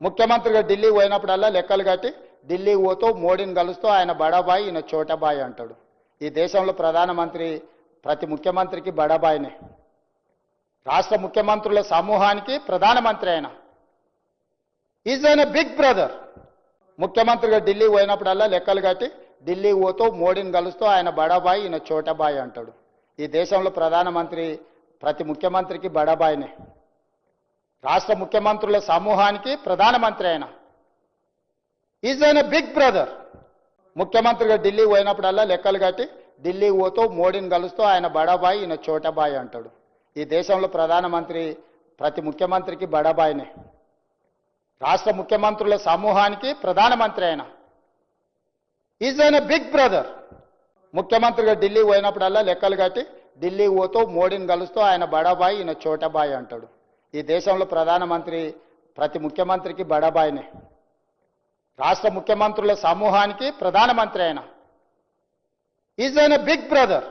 ముఖ్యమంత్రిగా ఢిల్లీ పోయినప్పుడల్లా లెక్కలు కట్టి ఢిల్లీ పోతూ మోడీని కలుస్తూ ఆయన బడాబాయి ఈయన చోటబాయి అంటాడు. ఈ దేశంలో ప్రధానమంత్రి ప్రతి ముఖ్యమంత్రికి బడాబాయినే. రాష్ట్ర ముఖ్యమంత్రుల సమూహానికి ప్రధానమంత్రి ఆయన. ఈజ్ అయిన బిగ్ బ్రదర్. ముఖ్యమంత్రిగా ఢిల్లీ పోయినప్పుడల్లా లెక్కలు కట్టి ఢిల్లీ పోతూ మోడీని కలుస్తూ ఆయన బడాబాయి ఈయన చోటబాయి అంటాడు. ఈ దేశంలో ప్రధానమంత్రి ప్రతి ముఖ్యమంత్రికి బడాబాయినే. రాష్ట్ర ముఖ్యమంత్రుల సమూహానికి ప్రధానమంత్రి ఆయన ఈజ్ అయిన బిగ్ బ్రదర్ ముఖ్యమంత్రిగా ఢిల్లీ పోయినప్పుడల్లా లెక్కలు కట్టి ఢిల్లీ పోతూ మోడీని కలుస్తూ ఆయన బడాబాయి ఈయన చోటబాయి అంటాడు. ఈ దేశంలో ప్రధానమంత్రి ప్రతి ముఖ్యమంత్రికి బడాబాయినే. రాష్ట్ర ముఖ్యమంత్రుల సమూహానికి ప్రధానమంత్రి ఆయన ఈజ్ అయిన బిగ్ బ్రదర్ ముఖ్యమంత్రిగా ఢిల్లీ పోయినప్పుడల్లా లెక్కలు కట్టి ఢిల్లీ పోతూ మోడీని కలుస్తూ ఆయన బడాబాయి ఈయన చోటబాయి అంటాడు. ఈ దేశంలో ప్రధానమంత్రి ప్రతి ముఖ్యమంత్రికి బడాబాయినే. రాష్ట్ర ముఖ్యమంత్రుల సమూహానికి ప్రధానమంత్రి ఆయన ఈజ్ అయిన బిగ్ బ్రదర్